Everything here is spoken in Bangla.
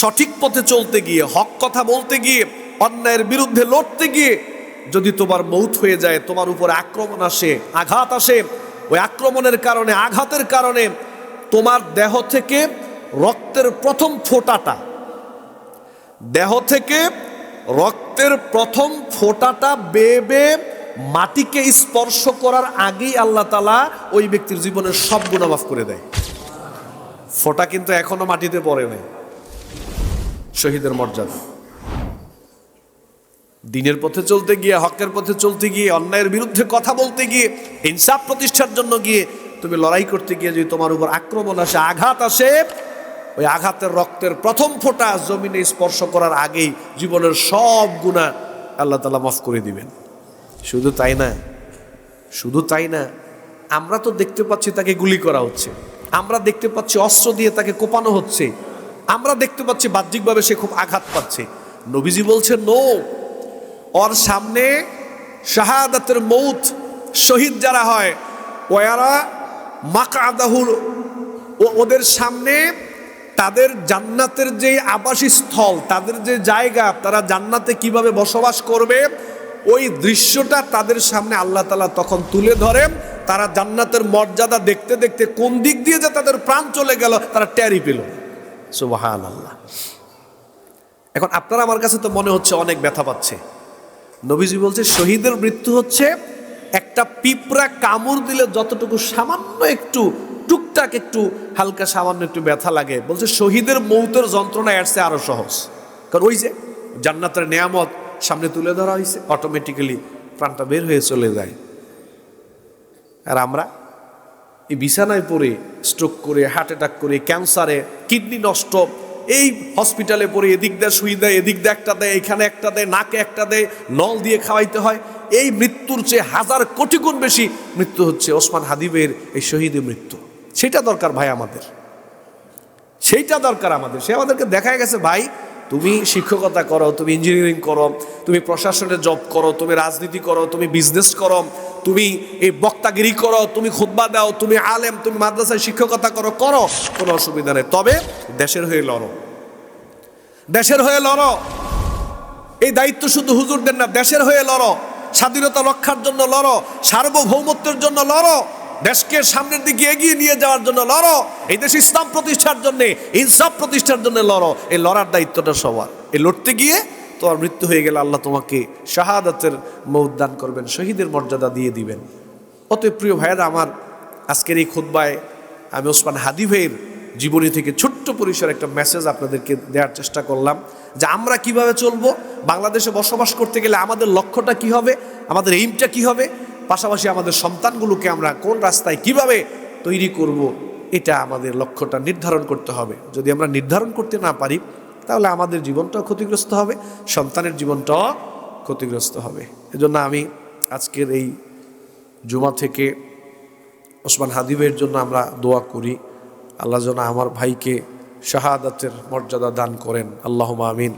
সঠিক পথে চলতে গিয়ে, হক কথা বলতে গিয়ে, অন্যায়ের বিরুদ্ধে লড়তে গিয়ে যদি তোমার মৌত হয়ে যায়, তোমার উপর আক্রমণ আসে, আঘাত আসে, ওই আক্রমণের কারণে, আঘাতের কারণে তোমার দেহ থেকে রক্তের প্রথম ফোঁটাটা, দেহ থেকে রক্তের প্রথম ফোঁটাটা বেয়ে মাটিকে স্পর্শ করার আগেই আল্লাহ তালা ওই ব্যক্তির জীবনের সব গুণা মাফ করে দেয়। ফোঁটা কিন্তু এখনও মাটিতে পড়ে নাই। শহীদের মর্যাদা। দিনের পথে চলতে গিয়ে, হকের পথে চলতে গিয়ে, অন্যায়ের বিরুদ্ধে কথা বলতে গিয়ে ইনসাফ প্রতিষ্ঠার জন্য গিয়ে তুমি লড়াই করতে গিয়ে যদি তোমার উপর আক্রমণ আসে, আঘাত আসে, ওই আঘাতের রক্তের প্রথম ফোঁটা জমিনে স্পর্শ করার আগেই জীবনের সব গুণা আল্লাহ তালা মাফ করে দিবেন। শুধু তাই না, শুধু তাই না, আমরা তো দেখতে পাচ্ছি তাকে গুলি করা হচ্ছে, আমরা দেখতে পাচ্ছি অস্ত্র দিয়ে তাকে কোপানো হচ্ছে আমরা দেখতে পাচ্ছি বাহ্যিকভাবে সে খুব আঘাত পাচ্ছে। নবীজি বলছে নো, ওর সামনে শাহাদাতের মৌত শহীদ যারা হয়, ওয়ারা মাকাদাহুল, ও ওদের সামনে তাদের জান্নাতের যে আবাসস্থল, তাদের যে জায়গা, তারা জান্নাতে কীভাবে বসবাস করবে, ওই দৃশ্যটা তাদের সামনে আল্লাহ তালা তখন তুলে ধরেন। তারা জান্নাতের মর্যাদা দেখতে দেখতে কোন দিক দিয়ে যে তাদের প্রাণ চলে গেল, তারা ট্যারি পেল। সুবাহান আল্লাহ এখন আপনারা আমার কাছে তো মনে হচ্ছে অনেক ব্যথা পাচ্ছে। নবীজি বলছে, শহীদের মৃত্যু হচ্ছে, একটা পিঁপড়া কামড় দিলে যতটুকু সামান্য একটু, টুকটাক একটু, হালকা সামান্য একটু ব্যথা লাগে। বলছে, শহীদের মৌতের যন্ত্রণা এসছে আরও সহজ। কারণ ওই যে জান্নাতের নেয়ামত সামনে তুলে ধরা হয়েছে অটোমেটিক্যালি প্রাণটা বের হয়ে চলে যায়। আর আমরা এই বিছানায় পড়ে স্ট্রোক করে হার্ট অ্যাটাক করে ক্যান্সারে কিডনি নষ্ট, এই হসপিটালে পড়ে, এদিক দেয় সুই দেয়, এদিক দিয়ে একটা দেয়, এখানে একটা দেয়, নাকে একটা দেয়, নল দিয়ে খাওয়াইতে হয়। এই মৃত্যুর চেয়ে হাজার কোটি গুণ বেশি মৃত্যু হচ্ছে ওসমান হাদিবের এই শহীদের মৃত্যু। সেটা দরকার ভাই আমাদের। সেইটা দরকার আমাদের। সে আমাদেরকে দেখা গেছে, ভাই তুমি শিক্ষকতা করো, তুমি ইঞ্জিনিয়ারিং করো, তুমি প্রশাসনে জব করো, তুমি রাজনীতি করো, তুমি বিজনেস করো, তুমি এই বক্তাগিরি করো, তুমি খুতবা দাও, তুমি আলেম, তুমি মাদ্রাসায় শিক্ষকতা করো করো, কোনো অসুবিধা নেই। তবে দেশের হয়ে লড়ো। দেশের হয়ে লড়ো। এই দায়িত্ব শুধু হুজুরদের না, দেশের হয়ে লড়ো। স্বাধীনতা রক্ষার জন্য লড়ো, সার্বভৌমত্বের জন্য লড়ো। দেশকে সামনের দিকে এগিয়ে নিয়ে যাওয়ার জন্য লড়ো। এই দেশে ইসলাম প্রতিষ্ঠার জন্য, ইনসাফ প্রতিষ্ঠার জন্য লড়ো। এই লড়ার দায়িত্বটা সবার। এই লড়তে গিয়ে তোমার মৃত্যু হয়ে গেলে আল্লাহ তোমাকে শাহাদাতের মৌদান করবেন, শহীদের মর্যাদা দিয়ে দিবেন। অতএব প্রিয় ভাইয়েরা, আমার আজকের এই খুদ্বায় আমি ওসমান হাদি ভাইয়ের জীবনী থেকে ছোট্ট পরিসর একটা মেসেজ আপনাদেরকে দেওয়ার চেষ্টা করলাম যে আমরা কীভাবে চলবো, বাংলাদেশে বসবাস করতে গেলে আমাদের লক্ষ্যটা কি হবে, আমাদের এইমটা কি হবে পাশাপাশি আমাদের সন্তানগুলোকে আমরা কোন রাস্তায় কীভাবে তৈরি করব, এটা আমাদের লক্ষ্যটা নির্ধারণ করতে হবে। যদি আমরা নির্ধারণ করতে না পারি, তাহলে আমাদের জীবনটাও ক্ষতিগ্রস্ত হবে, সন্তানের জীবনটাও ক্ষতিগ্রস্ত হবে। এজন্য আমি আজকের এই জুমা থেকে ওসমান হাদিবের জন্য আমরা দোয়া করি। আল্লাহ যেন আমার ভাইকে শাহাদাতের মর্যাদা দান করেন। আল্লাহ আমিন।